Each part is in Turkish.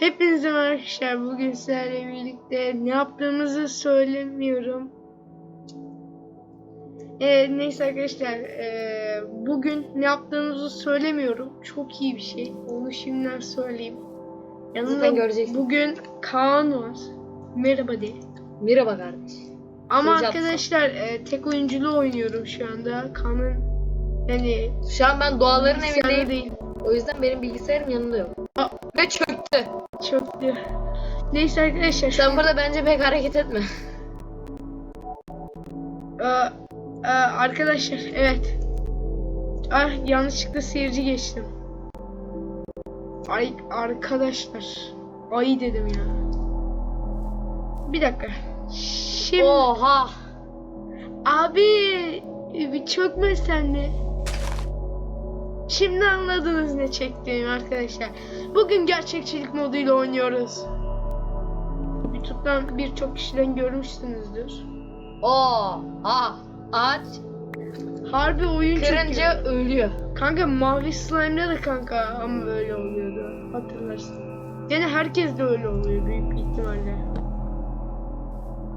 Hepinize merhaba arkadaşlar. Bugün sizlerle birlikte ne yaptığımızı söylemiyorum. Ee, neyse arkadaşlar. ee, bugün ne yaptığımızı söylemiyorum. Çok iyi bir şey. Onu şimdiden söyleyeyim. Yanımda göreceksin. bugün Kaan var. Merhaba de. Merhaba kardeş. Ama Hocam. arkadaşlar ee, tek oyunculu oynuyorum şu anda. Kaan'ın yani Şu an ben doğaların evindeyim. değil. O yüzden benim bilgisayarım yanında yok. Aa. Ve çöktü. Çöktü. Neyse arkadaşlar. Sen burada bence pek hareket etme. Ee, e, arkadaşlar evet. Ah yanlışlıkla seyirci geçtim. Ay arkadaşlar. Ay dedim ya. Bir dakika. Şimdi Oha. abi bir çökme sen de. Şimdi anladınız ne çektiğimi arkadaşlar. Bugün gerçekçilik moduyla oynuyoruz. YouTube'dan birçok kişiden görmüşsünüzdür. Oha. Ağaç Harbi oyun çekiyor. kırınca ölüyor. Kanka mavi slime'da da kanka ama böyle oluyordu. Hatırlarsın. Yani herkes de öyle oluyor büyük ihtimalle.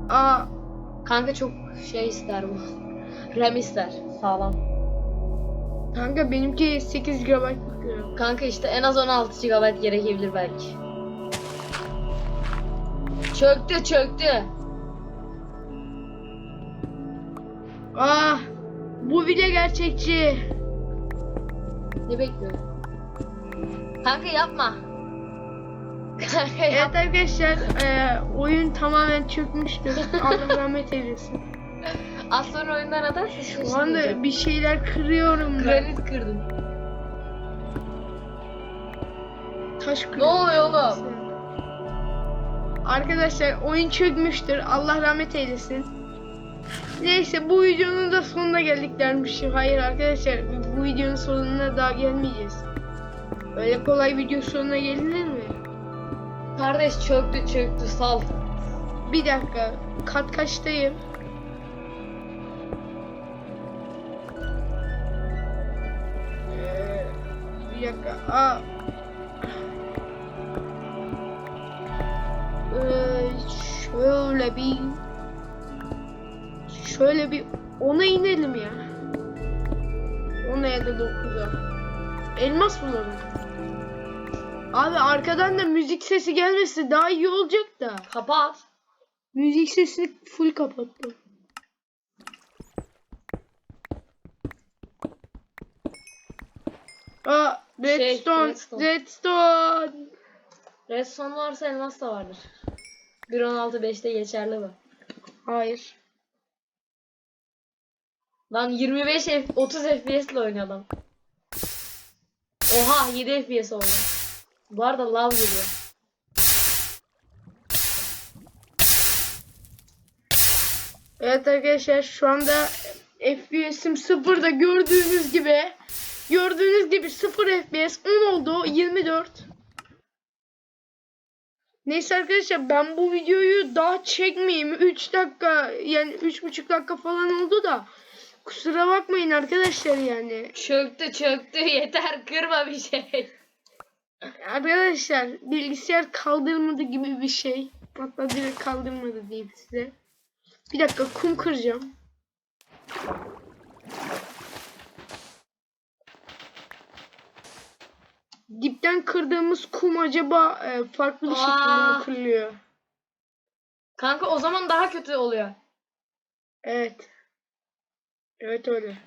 Aa Kanka çok şey ister bu. RAM ister. Sağlam. Kanka benimki 8 GB bakıyor. Kanka işte en az 16 GB gerekebilir belki. Çöktü çöktü. Aa bu bile gerçekçi. Ne bekliyorsun? Kanka yapma. Kanka Evet yapma. arkadaşlar e, oyun tamamen çökmüştür. Allah rahmet eylesin. Az sonra oyundan atarsın. Şu anda bir şeyler kırıyorum ben. Granit kırdın. Taş Ne kırıyorum. oluyor oğlum? Arkadaşlar oyun çökmüştür. Allah rahmet eylesin. Neyse bu videonun da sonuna geldik dermişim. Hayır arkadaşlar bu videonun sonuna daha gelmeyeceğiz. Öyle kolay video sonuna gelinir mi? Kardeş çöktü çöktü sal. Bir dakika. Kat kaçtayım? Dakika. Aa. Ee, şöyle bir şöyle bir ona inelim ya. Ona ya da 9'a. Elmas bulalım. Abi arkadan da müzik sesi gelmesi daha iyi olacak da. Kapat. Müzik sesini full kapattım. Aa, redstone, redstone. redstone. Redstone varsa elmas da vardır. 1.16.5'te geçerli bu. Hayır. Lan 25 F 30 FPS ile oynuyor adam. Oha 7 FPS oldu. Bu arada lav geliyor. Evet arkadaşlar şu anda FPS'im sıfırda gördüğünüz gibi. Gördüğünüz gibi 0 FPS 10 oldu 24. Neyse arkadaşlar ben bu videoyu daha çekmeyeyim. 3 dakika yani 3,5 dakika falan oldu da. Kusura bakmayın arkadaşlar yani. Çöktü çöktü yeter kırma bir şey. Arkadaşlar bilgisayar kaldırmadı gibi bir şey. Hatta direkt kaldırmadı diyeyim size. Bir dakika kum kıracağım. Dipten kırdığımız kum acaba e, farklı bir şekilde Aa. mi kırılıyor? Kanka o zaman daha kötü oluyor. Evet. Evet öyle.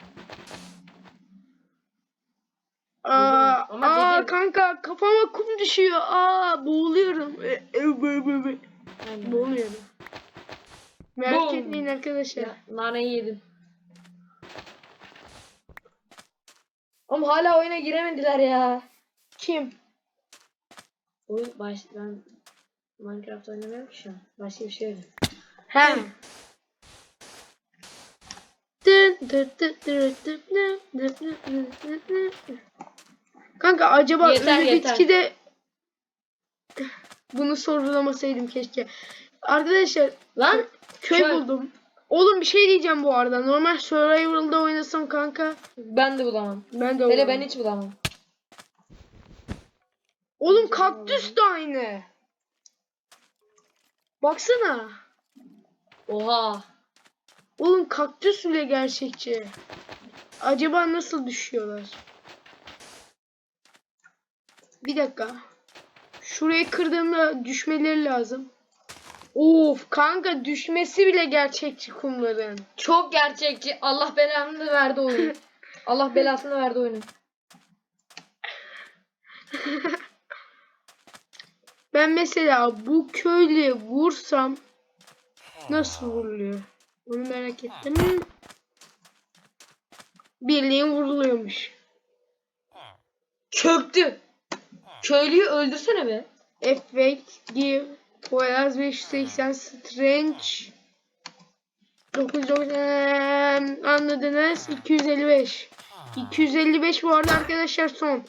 Aa, Ama aa dedim- kanka kafama kum düşüyor. Aa boğuluyorum. E, e, bö, bö, bö. Aynen. Boğuluyorum. Merak Boom. etmeyin arkadaşlar. Ya, naneyi yedin. Oğlum hala oyuna giremediler ya kim? Oyun baş... Ben Minecraft oynamıyorum ki şu an. Başka bir şey yok. Hem. Kanka acaba yeter, ölü yeter. bunu sorgulamasaydım keşke. Arkadaşlar lan köy buldum. Oğlum bir şey diyeceğim bu arada. Normal Survival'da oynasam kanka. Ben de bulamam. Ben de Hele bulamam. ben hiç bulamam. Oğlum kaktüs de aynı. Baksana. Oha. Oğlum kaktüs bile gerçekçi. Acaba nasıl düşüyorlar? Bir dakika. Şurayı kırdığımda düşmeleri lazım. Of kanka düşmesi bile gerçekçi kumların. Çok gerçekçi. Allah belasını verdi oyunu. Allah belasını verdi oyunu. Ben mesela bu köylü vursam nasıl vuruluyor? Onu merak ettim. Birliğin vuruluyormuş. Çöktü. Köylüyü öldürsene be. Effect, give, Poyraz 580, Strange 990 anladınız 255 255 bu arada arkadaşlar son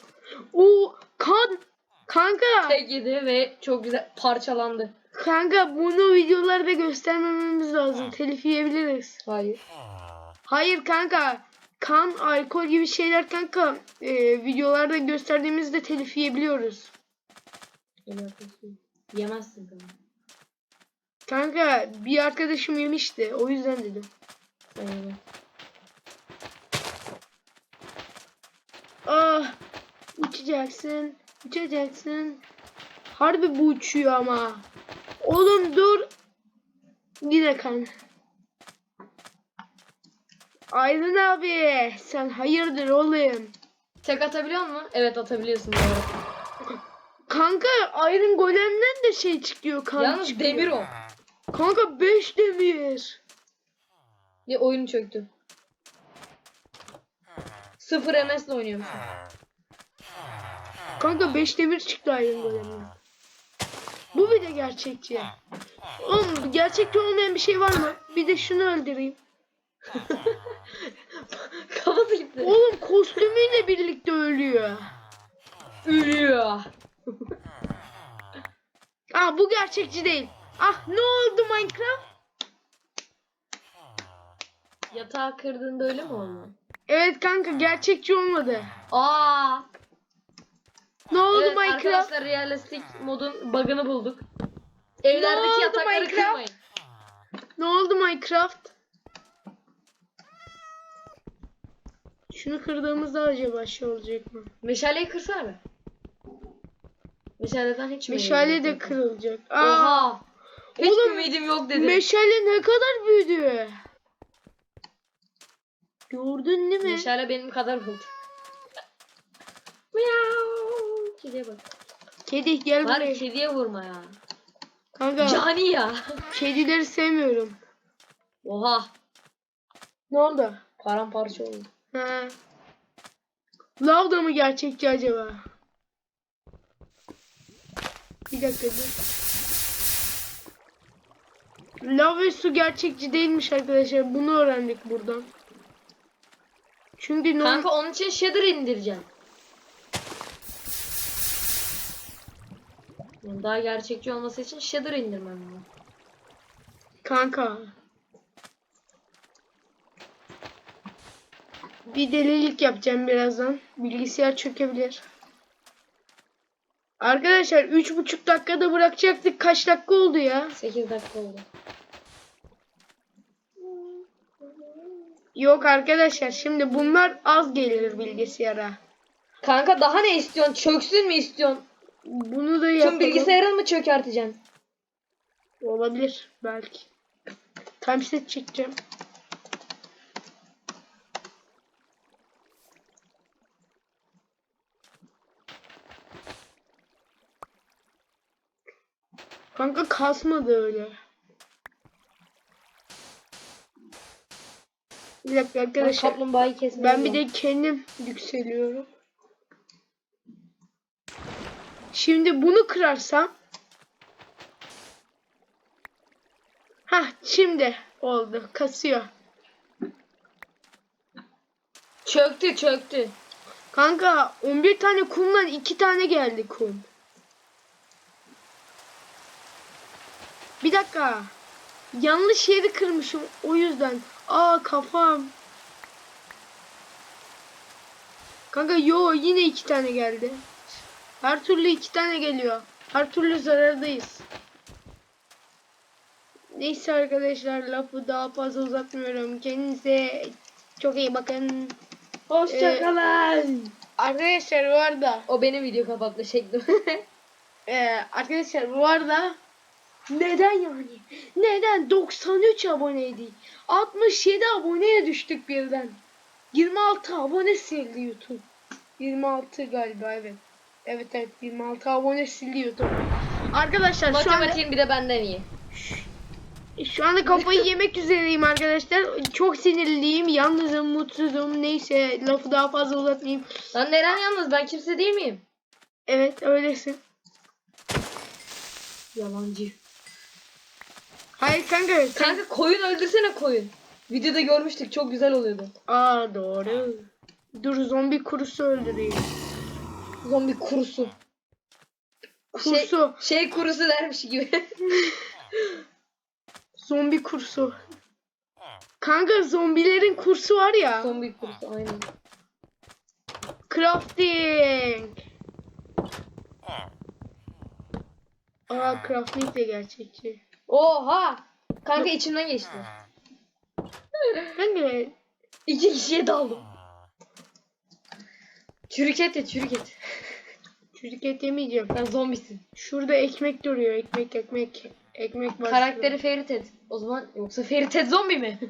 o kan kanka Tek yedi ve çok güzel parçalandı. kanka bunu videolarda göstermememiz lazım telif yiyebiliriz Hayır. hayır kanka kan alkol gibi şeyler kanka e, videolarda gösterdiğimizde telif yiyebiliyoruz Yemezsin kanka. kanka bir arkadaşım yemişti o yüzden dedim yeme. Ah uçacaksın uçacaksın harbi bu uçuyor ama oğlum dur yine kan Aydın abi sen hayırdır oğlum Tek atabiliyor musun? Evet atabiliyorsun. Doğru. kanka Iron Golem'den de şey çıkıyor kan Yalnız çıkıyor. demir o. kanka 5 demir Bir oyun çöktü. Sıfır MS'le oynuyormuş. Kanka 5 demir çıktı Iron Golem'den bu bir de gerçekçi oğlum gerçekçi olmayan bir şey var mı bir de şunu öldüreyim Kafası gitti. Oğlum kostümüyle birlikte ölüyor. Ölüyor. Aa bu gerçekçi değil. Ah ne oldu Minecraft? Yatağı kırdığında öyle mi oldu? Evet kanka gerçekçi olmadı. Aa. Ne oldu Evet Minecraft? arkadaşlar realistik modun bug'ını bulduk. Evlerdeki oldu yatakları Minecraft? kırmayın. Ne oldu Minecraft? Şunu kırdığımızda acaba şey olacak mı? Meşaleyi kırsana be. Meşaleden hiç mi Meşale de kırılacak. Aa, Oha. Hiç Oğlum, ümidim yok dedi. meşale ne kadar büyüdü. Gördün değil mi? Meşale benim kadar oldu. Kediye bak. Kedi gel Var buraya. kediye vurma ya. Kanka Cani ya. kedileri sevmiyorum. Oha. Ne oldu? Paramparça oldu. Ha. Lav da mı gerçekçi acaba? Bir dakika dur. Lav ve su gerçekçi değilmiş arkadaşlar. Bunu öğrendik buradan. Çünkü norm- Kanka onun için shader indireceğim. Yani daha gerçekçi olması için shader indirmem lazım. kanka. Bir delilik yapacağım birazdan. Bilgisayar çökebilir. Arkadaşlar üç buçuk dakikada bırakacaktık. Kaç dakika oldu ya? 8 dakika oldu. Yok arkadaşlar şimdi bunlar az gelir bilgisayara. Kanka daha ne istiyorsun? Çöksün mü istiyorsun? Bunu da yapalım. Tüm bilgisayarını mı çökerteceksin? Olabilir belki. Timeset çekeceğim. Kanka kasmadı öyle. Bir dakika Ben arkadaşlar. kaplumbağayı kesmeye Ben bir de kendim yükseliyorum. Şimdi bunu kırarsam Hah şimdi oldu. Kasıyor. Çöktü çöktü. Kanka 11 tane kumdan 2 tane geldi kum. Bir dakika. Yanlış yeri kırmışım o yüzden. Aa kafam. Kanka yo yine 2 tane geldi. Her türlü iki tane geliyor. Her türlü zarardayız. Neyse arkadaşlar lafı daha fazla uzatmıyorum. Kendinize çok iyi bakın. Hoşçakalın. Arkadaşlar bu arada O benim video kapatma şeklim. Ee, arkadaşlar bu arada neden yani? Neden 93 aboneydi? 67 aboneye düştük birden. 26 abone sildi YouTube. 26 galiba evet. Evet evet 26 abone sildi YouTube. Arkadaşlar şu anda, Matematiğin bir de benden iyi. şu anda kafayı yemek üzereyim arkadaşlar. Çok sinirliyim, yalnızım, mutsuzum. Neyse lafı daha fazla uzatmayayım. Lan neren yalnız ben kimse değil miyim? Evet öylesin. Yalancı. Hayır kanka. sen- Kanka koyun öldürsene koyun. Videoda görmüştük çok güzel oluyordu. Aa doğru. Dur zombi kurusu öldüreyim. Zombi kurusu. Şey, Kurusu. şey kurusu dermiş gibi. Zombi kursu. Kanka zombilerin kursu var ya. Zombi kurusu aynen. Crafting. Aa crafting de gerçekçi. Oha! Kanka içimden geçti. Kanka İki kişiye daldım. Çürük et ya çürük et. çocuk et yemeyeceğim. Sen zombisin. Şurada ekmek duruyor. Ekmek ekmek. Ekmek var. Karakteri Ferit et. O zaman yoksa Ferit et zombi mi?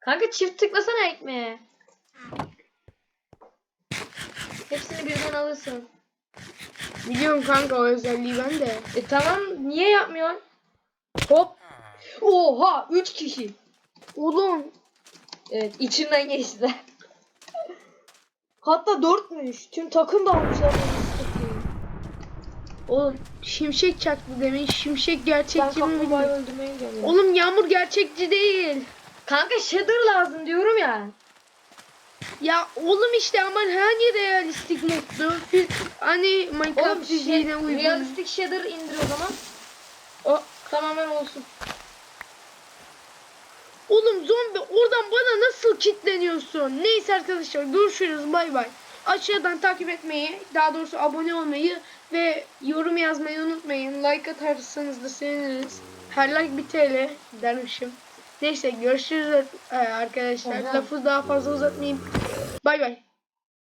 Kanka çift tıklasana ekmeğe. Hepsini birden alırsın. Biliyorum kanka o özelliği ben de. E tamam niye yapmıyorsun? Hop. Oha 3 kişi. Oğlum Evet içimden geçtiler. Hatta dörtmüş. Tüm takım da almışlar. oğlum şimşek çaktı demin. Şimşek Ben gerçekçi mi kaplumbağayı bilmiyorum. öldürmeye gidiyorum. Oğlum yağmur gerçekçi değil. Kanka shader lazım diyorum ya. Ya oğlum işte ama hangi realistik moddu? Biz hani Minecraft Oğlum fiziğine şey, uygun. realistik shader indir o zaman. O, Tamamen olsun. Oğlum zombi oradan bana nasıl kitleniyorsun? Neyse arkadaşlar görüşürüz bay bay. Aşağıdan takip etmeyi, daha doğrusu abone olmayı ve yorum yazmayı unutmayın. Like atarsanız da seviniriz. Her like bir TL dermişim. Neyse görüşürüz e, arkadaşlar. Lafı daha fazla uzatmayayım. Bay bay.